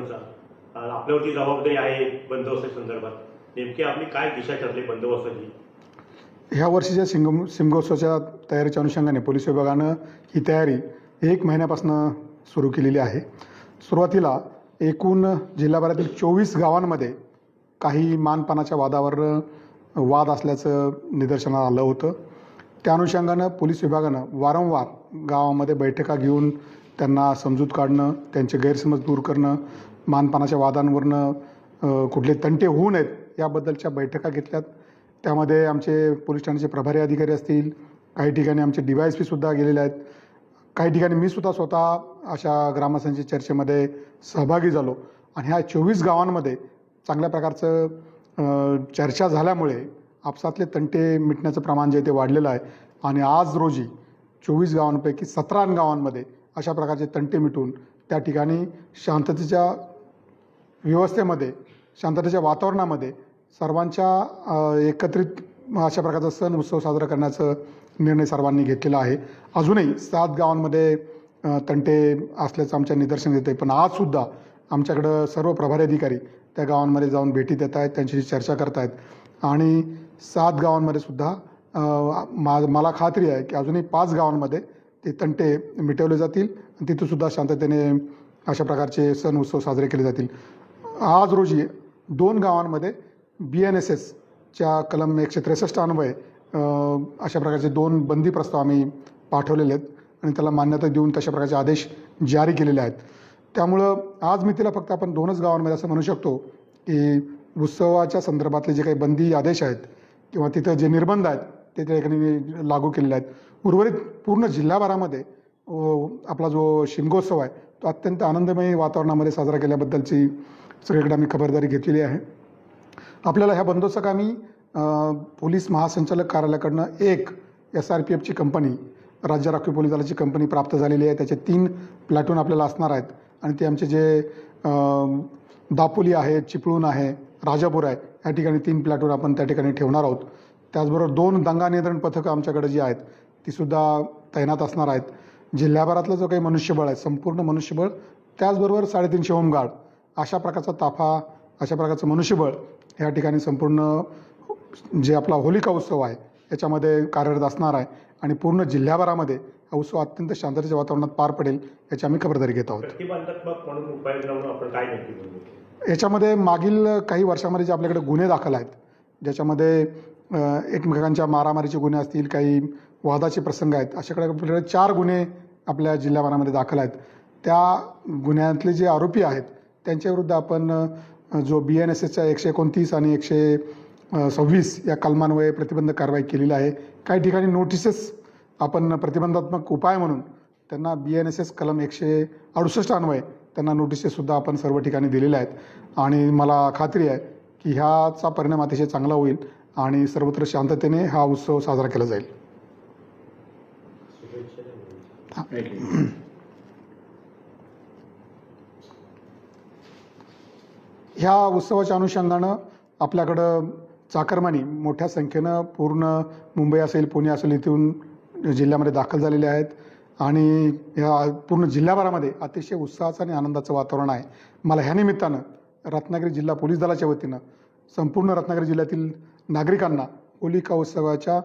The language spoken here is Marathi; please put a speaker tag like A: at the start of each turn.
A: आपल्यावरती जबाबदारी आहे बंदोबस्त संदर्भात. नेमकी आपली काय दिशा ठरली बंदोबस्ताची?
B: ह्या वर्षीच्या सिंगम सिंगोत्सवाच्या तयारीच्या अनुषंगाने पोलीस विभागानं ही तयारी एक महिन्यापासून सुरू केलेली आहे. सुरुवातीला एकूण जिल्हाभरातील चोवीस गावांमध्ये काही मानपानाच्या वादावर वाद असल्याचं निदर्शनाला आलं होतं. त्या अनुषंगानं पोलीस विभागानं वारंवार गावामध्ये बैठका घेऊन त्यांना समजूत काढणं त्यांचे गैरसमज दूर करणं मानपानाच्या वादांवरनं कुठले तंटे होऊ नयेत याबद्दलच्या बैठका घेतल्यात. त्यामध्ये आमचे पोलीस ठाण्याचे प्रभारी अधिकारी असतील काही ठिकाणी आमचे डी वाय एस पीसुद्धा गेलेले आहेत. काही ठिकाणी मी सुद्धा स्वतः अशा ग्रामस्थांच्या चर्चेमध्ये सहभागी झालो. आणि ह्या चोवीस गावांमध्ये चांगल्या प्रकारचं चर्चा झाल्यामुळे आपसातले तंटे मिटण्याचं प्रमाण जे आहे ते वाढलेलं आहे. आणि आज रोजी चोवीस गावांपैकी सतरा गावांमध्ये अशा प्रकारचे तंटे मिटून त्या ठिकाणी शांततेच्या व्यवस्थेमध्ये शांततेच्या वातावरणामध्ये सर्वांच्या एकत्रित अशा प्रकारचा सण उत्सव साजरा करण्याचा निर्णय सर्वांनी घेतलेला आहे. अजूनही सात गावांमध्ये तंटे असल्याचं आमच्या निदर्शन येते आहे पण आजसुद्धा आमच्याकडं सर्व प्रभारी अधिकारी त्या गावांमध्ये जाऊन भेटी देत आहेत त्यांच्याशी चर्चा करत आहेत. आणि सात गावांमध्ये सुद्धा मा मला खात्री आहे की अजूनही पाच गावांमध्ये ते तंटे मिटवले जातील आणि तिथंसुद्धा शांततेने अशा प्रकारचे सण उत्सव साजरे केले जातील. आज रोजी दोन गावांमध्ये बी एन एस एसच्या कलम एकशे त्रेसष्ट अन्वय अशा प्रकारचे दोन बंदी प्रस्ताव आम्ही पाठवलेले आहेत आणि त्याला मान्यता देऊन तशा प्रकारचे आदेश जारी केलेले आहेत. त्यामुळं आज मितीला फक्त आपण दोनच गावांमध्ये असं म्हणू शकतो की उत्सवाच्या संदर्भातले जे काही बंदी आदेश आहेत किंवा तिथं जे निर्बंध आहेत ते त्या ठिकाणी लागू केलेले आहेत. उर्वरित पूर्ण जिल्हाभरामध्ये आपला जो शिमगोत्सव आहे तो अत्यंत आनंदमय वातावरणामध्ये साजरा केल्याबद्दलची सगळीकडे आम्ही खबरदारी घेतलेली आहे. आपल्याला ह्या बंदोबस्तकामी आम्ही पोलीस महासंचालक कार्यालयाकडनं एक एस आर पी एफची कंपनी राज्य राखीव पोलीस दलाची कंपनी प्राप्त झालेली आहे. त्याचे तीन प्लॅटून आपल्याला असणार आहेत. आणि ते आमचे जे दापोली आहे चिपळूण आहे राजापूर आहे या ठिकाणी तीन प्लॅटून आपण त्या ठिकाणी ठेवणार आहोत. त्याचबरोबर दोन दंगा नियंत्रण पथकं आमच्याकडे जी आहेत तीसुद्धा तैनात असणार आहेत. जिल्ह्याभरातलं जो काही मनुष्यबळ आहे संपूर्ण मनुष्यबळ त्याचबरोबर साडेतीनशे होमगार्ड अशा प्रकारचा ताफा अशा प्रकारचं मनुष्यबळ या ठिकाणी संपूर्ण जे आपला होलिका उत्सव आहे याच्यामध्ये कार्यरत असणार आहे आणि पूर्ण जिल्ह्याभरामध्ये हा उत्सव अत्यंत शांततेच्या वातावरणात पार पडेल याची आम्ही खबरदारी घेत आहोत. याच्यामध्ये मागील काही वर्षामध्ये जे आपल्याकडे गुन्हे दाखल आहेत ज्याच्यामध्ये एकमेकांच्या मारामारीचे गुन्हे असतील काही वादाचे प्रसंग आहेत अशाकडे आपल्याकडे चार गुन्हे आपल्या जिल्ह्याभरामध्ये दाखल आहेत. त्या गुन्ह्यातले जे आरोपी आहेत त्यांच्याविरुद्ध आपण जो बी एन एस एसच्या एकशे एकोणतीस आणि एकशे सव्वीस या कलमान्वये प्रतिबंध कारवाई केलेली आहे. काही ठिकाणी नोटिसेस आपण प्रतिबंधात्मक उपाय म्हणून त्यांना बी एन एस एस कलम एकशे अडुसष्ट अन्वये त्यांना नोटिसेससुद्धा आपण सर्व ठिकाणी दिलेल्या आहेत. आणि मला खात्री आहे की ह्याचा परिणाम अतिशय चांगला होईल. आणि सर्वत्र शांततेने हा उत्सव साजरा केला जाईल. ह्या उत्सवाच्या अनुषंगानं आपल्याकडं चाकरमानी मोठ्या संख्येनं पूर्ण मुंबई असेल पुणे असेल इथून जिल्ह्यामध्ये दाखल झालेले आहेत. आणि या पूर्ण जिल्ह्याभरामध्ये अतिशय उत्साहाचं आणि आनंदाचं वातावरण आहे. मला ह्या निमित्तानं रत्नागिरी जिल्हा पोलीस दलाच्या वतीनं संपूर्ण रत्नागिरी जिल्ह्यातील नागरिकांना होलिका उत्सवाच्या